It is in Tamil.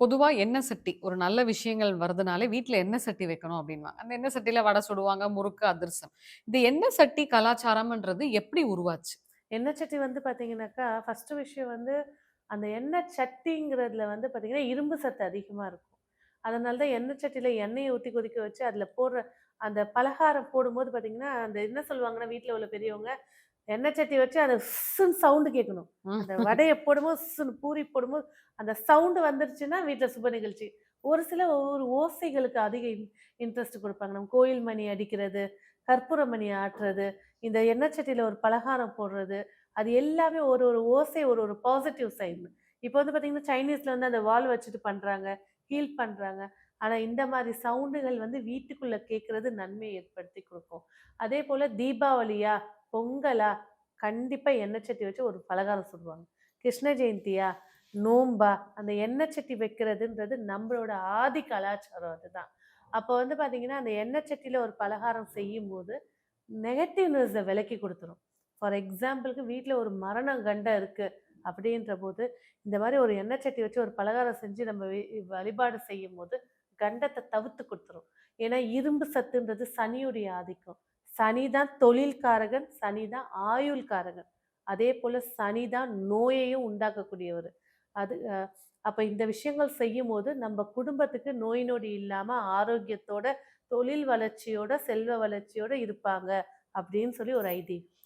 பொதுவா எண்ணெய் சட்டி, ஒரு நல்ல விஷயங்கள் வருதுனாலே வீட்டில் எண்ணெய் சட்டி வைக்கணும் அப்படின்வாங்க அந்த எண்ணெய் சட்டியில வடை சுடுவாங்க, முறுக்கு, அதிரசம். இந்த எண்ணெய் சட்டி கலாச்சாரம்ன்றது எப்படி உருவாச்சு? எண்ணெய் சட்டி வந்து பார்த்தீங்கன்னாக்கா, ஃபர்ஸ்ட்டு விஷயம் வந்து, அந்த எண்ணெய் சட்டிங்கிறதுல வந்து பார்த்தீங்கன்னா, இரும்பு சத்து அதிகமாக இருக்கும். அதனால தான் எண்ணெய் சட்டியில் எண்ணெயை ஊற்றி கொதிக்க வச்சு, அதில் போடுற அந்த பலகாரம் போடும்போது பார்த்தீங்கன்னா, அந்த என்ன சொல்லுவாங்கன்னா, வீட்டில் உள்ள பெரியவங்க, எண்ணெய் சட்டி வச்சு அந்த ஸ்ன்னு சவுண்டு கேட்கணும். அந்த வடைய போடும்போது ஸ்ன்னு பூரி போடும்போது, அந்த சவுண்டு வந்துருச்சுன்னா, வீட்ல சுப நிகழ்ச்சி. ஒரு சில ஒவ்வொரு ஓசைகளுக்கு அதிக இன் இன்ட்ரெஸ்ட் குடுப்பாங்க. நம்ம கோயில் மணி அடிக்கிறது, கற்பூர மணி ஆட்டுறது, இந்த எண்ணெய் சட்டியில ஒரு பலகாரம் போடுறது, அது எல்லாமே ஒரு ஒரு ஓசை ஒரு ஒரு பாசிட்டிவ் சைன். இப்போ வந்து பார்த்தீங்கன்னா, சைனீஸ்ல வந்து அந்த வாள் வச்சுட்டு பண்றாங்க, ஹீல் பண்றாங்க. ஆனா, இந்த மாரி சவுண்டுகள் வந்து வீட்டுக்குள்ள கேட்கறது நன்மைய ஏற்படுத்தி குடுக்கும். அதேபோல தீபாவளியா, பொங்கலா, கண்டிப்பாக எண்ணெய் சட்டி வச்சு ஒரு பலகாரம் சுடுவாங்க. கிருஷ்ண ஜெயந்தியா, நோம்பா, அந்த எண்ணெய் சட்டி வைக்கிறதுன்றது நம்மளோட ஆதி கலாச்சாரம் அதுதான். அப்போ வந்து பார்த்தீங்கன்னா, அந்த எண்ணெய் சட்டியில் ஒரு பலகாரம் செய்யும்போது, நெகட்டிவ்னஸை விலக்கி கொடுத்துரும் ஃபார் எக்ஸாம்பிளுக்கு வீட்டில் ஒரு மரண கண்டம் அப்படின்ற அப்படின்றபோது, இந்த மாதிரி ஒரு எண்ணெய் சட்டி வச்சு ஒரு பலகாரம் செஞ்சு நம்ம வழிபாடு வழிபாடு செய்யும்போது, கண்டத்தை தவிர்த்து கொடுத்துரும் ஏன்னா, இரும்பு சத்துன்றது சனியுடைய ஆதிக்கம். சனி தான் தொழில்காரகன், சனி தான் ஆயுள்காரகன். அதேபோல சனி தான் நோயையும் உண்டாக்கக்கூடியவர் அது அப்போ அப்ப இந்த விஷயங்கள் செய்யும்போது, நம்ம குடும்பத்துக்கு நோய் நொடி இல்லாம ஆரோக்கியத்தோட, தொழில் வளர்ச்சியோட, செல்வ வளர்ச்சியோட இருப்பாங்க, அப்படின்னு சொல்லி ஒரு ஐதீகம்.